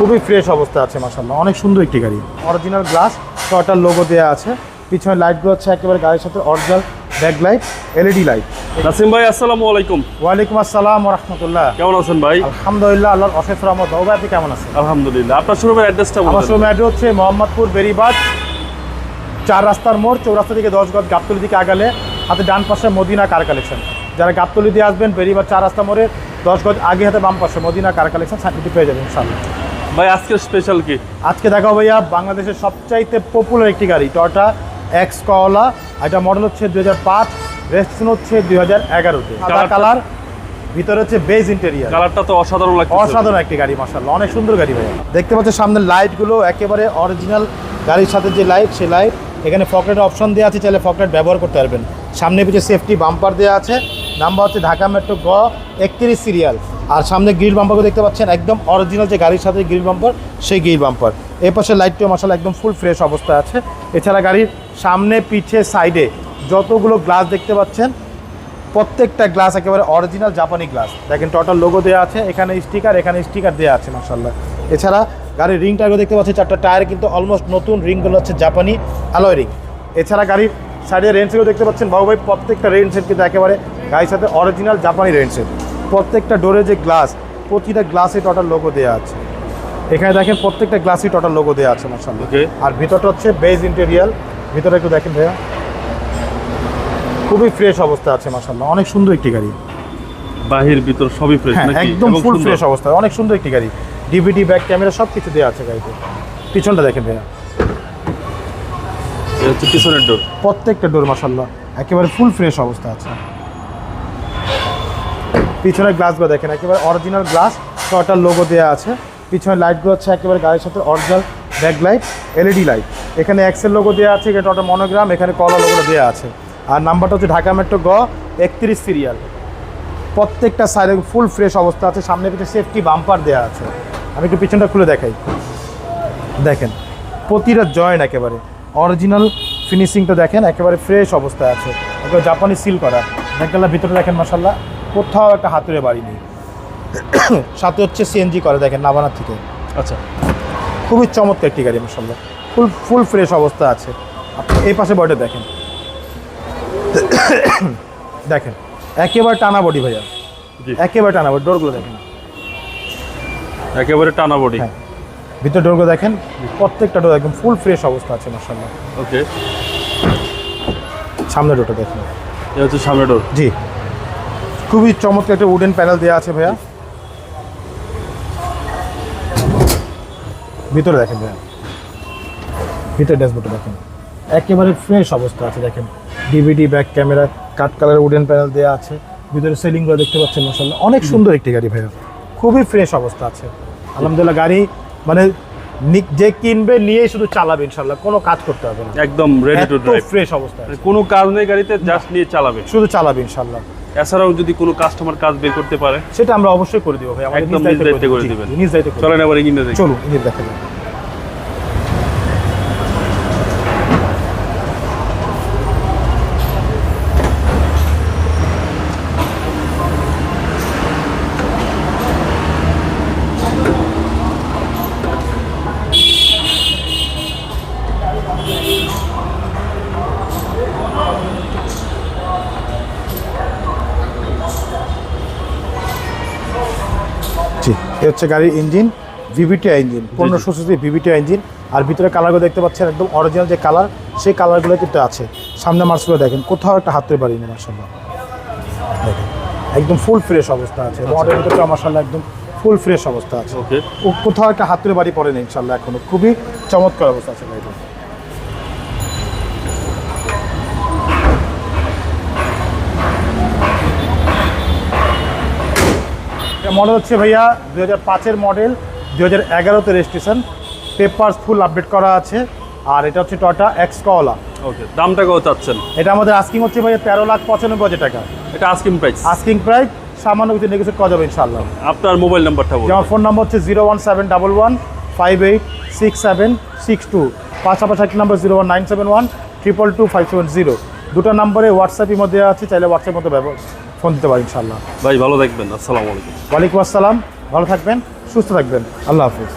খুবই ফ্রেশ অবস্থা আছে মাসাল্লাহ অনেক সুন্দর একটি গাড়ি। অরিজিনাল গ্লাস টয়টার লোগো দেওয়া আছে। পিছনে লাইটগুলো হচ্ছে একেবারে গাড়ির সাথে original back light LED light Nasim ভাই আসসালামু আলাইকুম। ওয়ালাইকুম আসসালাম রহমতুল্লাহ। কেমন আছেন ভাই? আলহামদুলিল্লাহ আল্লাহর অশেষ রহমত। বাবু ভাই, আপনি কেমন আছেন? আলহামদুলিল্লাহ। আপনার শোরুমের অ্যাড্রেসটা আমার বলুন শোরুম অ্যাড্রেস হচ্ছে মোহাম্মদপুর বেরিবাদ চার রাস্তার মোড় চৌরাস্তা থেকে দশ গজ গাবতলি দিকে আগালে হাতে ডান পাশে মদিনা কার কালেকশন যারা গাবতলি দিয়ে আসবেন বেরিবাদ চার রাস্তা মোড়ে দশ গজ আগে হাতে বাম পাশে মদিনা কার কালেকশন সাইডটি পেয়ে যাবেন ইনশাল্লাহ ভাই আজকের স্পেশাল কি? আজকে দেখাবো ভাইয়া বাংলাদেশের সবচাইতে পপুলার একটি গাড়ি টয়টা এক্স কলা এটা মডেল হচ্ছে দুই হাজার পাঁচ রেজিস্ট্রেশন হচ্ছে দুই হাজার এগারোতে। কালার ভিতরে হচ্ছে বেজ ইন্টেরিয়ার কালারটা তো অসাধারণ লাগছে অসাধারণ একটি গাড়ি মাসাল্লাহ অনেক সুন্দর গাড়ি ভাই দেখতে পাচ্ছেন সামনের লাইটগুলো একেবারে অরিজিনাল গাড়ির সাথে যে লাইট সেই লাইট এখানে ফকলেটের অপশন দেওয়া আছে চাইলে ফকলেট ব্যবহার করতে পারবেন। সামনে পিছিয়ে সেফটি বাম্পার দেওয়া আছে। নাম্বার হচ্ছে ঢাকা মেট্রো গ একত্রিশ সিরিয়াল। আর সামনে গ্রিল বাম্পারকে দেখতে পাচ্ছেন, একদম অরিজিনাল যে গাড়ির সাথে গ্রিল বাম্পার, সেই গ্রিল বাম্পার। এই পাশে লাইটটিও মাসাল একদম ফুল ফ্রেশ অবস্থা আছে। এছাড়া গাড়ির সামনে পিছে সাইডে যতগুলো গ্লাস দেখতে পাচ্ছেন, প্রত্যেকটা গ্লাস একেবারে অরিজিনাল জাপানি গ্লাস দেখেন টোটাল লোগো দেওয়া আছে, এখানে স্টিকার এখানে স্টিকার দেওয়া আছে মাসাল্লাহ এছাড়া গাড়ির রিং টায়ারও দেখতে পাচ্ছি চারটা টায়ার কিন্তু অলমোস্ট নতুন রিংগুলো হচ্ছে জাপানি অ্যালয় রিং এছাড়া গাড়ির সাইডে রেঞ্জগুলো দেখতে পাচ্ছেন, বাবু ভাই, প্রত্যেকটা রেঞ্জ সেট কিন্তু একেবারে গাড়ির সাথে অরিজিনাল জাপানি রেঞ্জ প্রত্যেকটা ডোরে যে গ্লাস প্রতিটা গ্লাসে টোটাল লোগো দেওয়া আছে। এখানে দেখেন প্রত্যেকটা গ্লাসই টোটাল লোগো দেওয়া আছে মাসাল্লাহ Okay. আর ভিতরটা হচ্ছে বেজ ইন্টেরিয়াল ভিতরে একটু দেখেন ভাইয়া। খুবই ফ্রেশ অবস্থা আছে মাসাল্লাহ অনেক সুন্দর একটি গাড়ি। বাহির ভিতর সবই ফ্রেশ হ্যাঁ একদম ফুল ফ্রেশ অবস্থা। অনেক সুন্দর একটি গাড়ি। ডিভিডি ব্যাক ক্যামেরা সব কিছু দেওয়া আছে গাড়িতে। পিছনটা দেখেন ভাইয়া। পিছনের ডোর প্রত্যেকটা ডোর মাসাল্লাহ একেবারে ফুল ফ্রেশ অবস্থা আছে। পিছনের গ্লাসগুলো দেখেন, একেবারে অরিজিনাল গ্লাস ছটার লোগো দেওয়া আছে। পিছনের লাইটগুলো হচ্ছে একেবারে গাড়ির সাথে original back light LED light এখানে এক্সেল লোগো দেওয়া আছে এখানে টটা মনোগ্রাম এখানে কলা লোগোটা দেওয়া আছে। আর নাম্বারটা হচ্ছে ঢাকা মেট্রো গ, একত্রিশ সিরিয়াল প্রত্যেকটা সাইডে ফুল ফ্রেশ অবস্থা আছে, সামনে পিছনে সেফটি বাম্পার দেওয়া আছে। আমি একটু পিছনটা খুলে দেখাই। দেখেন, প্রতিটা জয়েন্ট একেবারে। অরিজিনাল ফিনিশিংটা দেখেন, একেবারে ফ্রেশ অবস্থায় আছে। একেবারে জাপানি সিল করা। দেখেন ভিতরে দেখেন মাসাল্লাহ কোথাও একটা হাতুড়ে বাড়ি নেই। সাথে হচ্ছে সিএনজি করে দেখেন নাবানার থেকে। আচ্ছা। খুবই চমৎকার একটি গাড়ি মাসাল্লাহ ফুল ফুল ফ্রেশ অবস্থা আছে। আপনি এই পাশে বডিটা দেখেন। দেখেন একেবারে টানা বডি ভাইয়া। জি। একেবারে টানা বডি ডোরগুলো দেখেন। একেবারে টানা বডি। হ্যাঁ ভিতর ডোরগুলো দেখেন প্রত্যেকটা ডোর একদম ফুল ফ্রেশ অবস্থা আছে মাসাল্লাহ ওকে। সামনে ডোরটা দেখেন। এটা হচ্ছে সামনে ডোর। জি। খুবই চমৎকার একটা উডেন প্যানেল দেওয়া আছে ভাইয়া। ভিতরে দেখেন ভাইয়া। ভিতরে ড্যাশবোর্ডটা দেখেন। একেবারে ফ্রেশ অবস্থা আছে দেখেন। DVD back camera cut colour wooden panel দেওয়া আছে। ভিতরে সেলিংগুলো দেখতে পাচ্ছেন মাসাল্লাহ অনেক সুন্দর একটি গাড়ি ভাইয়া। খুবই ফ্রেশ অবস্থা আছে। আলহামদুলিল্লাহ গাড়ি মানে যে কিনবে নিয়েই শুধু চালাবে ইনশাল্লাহ কোনো কাজ করতে হবে না। একদম রেডি টু ড্রাইভ ফ্রেশ অবস্থা আছে। কোনো কাজ নেই গাড়িতে জাস্ট নিয়ে চালাবে। শুধু চালাবে ইনশাল্লাহ এছাড়াও যদি কোনো কাস্টমার কাজ বের করতে পারে সেটা আমরা অবশ্যই করে দিব ভাই। আমাদের একদম নিজ দায়িত্বে করে দিবেন। নিজ দায়িত্বে চলেন এবার এগিয়ে দেখি। চলুন ইঞ্জিন দেখা যাক। জি এ হচ্ছে গাড়ির ইঞ্জিন ভিভিটিআই ইঞ্জিন পনেরোশো সিসি ভিভিটিআই ইঞ্জিন। আর ভিতরে কালারগুলো দেখতে পাচ্ছেন একদম অরিজিনাল যে কালার সেই কালারগুলো কিন্তু আছে। সামনে মার্সগুলো দেখেন কোথাও একটা হাতের বাড়ি নেই মার্শাল্লাহ। দেখেন একদম ফুল ফ্রেশ অবস্থা আছে। মডেল ভিতরে মার্শাল্লাহ একদম ফুল ফ্রেশ অবস্থা আছে। কোথাও একটা হাতুড়ে বাড়ি পড়ে নেই ইনশাল্লাহ এখনও। খুবই চমৎকার অবস্থা আছে গাড়িটা। মডেল হচ্ছে ভাইয়া দু হাজার পাঁচের মডেল দু হাজার এগারোতে রেজিস্ট্রেশন পেপার ফুল আপডেট করা আছে আর এটা হচ্ছে টটা এক্স কলা ওকে দামটা কত চাচ্ছেন? এটা আমাদের আস্কিং হচ্ছে ভাইয়া তেরো লাখ পঁচানব্বই হাজার টাকা। এটা আস্কিং প্রাইস আস্কিং প্রাইস সামান্য কিছু নেগোসিয়েট করা যাবে ইনশাল্লাহ আপনার মোবাইল নাম্বারটা বলুন। আমার ফোন নম্বর হচ্ছে zero one seven double one five eight six seven six two পাশাপাশি একটি number zero one nine seven one triple two five seven zero দুটো নম্বরে হোয়াটসঅ্যাপের মধ্যে আছে চাইলে হোয়াটসঅ্যাপের মধ্যে ব্যবহার ফোন দিতে পারি ইনশাল্লাহ ভাই ভালো থাকবেন। আসসালামু আলাইকুম। ওয়ালাইকুম আসসালাম। ভালো থাকবেন সুস্থ থাকবেন। আল্লাহ হাফিজ।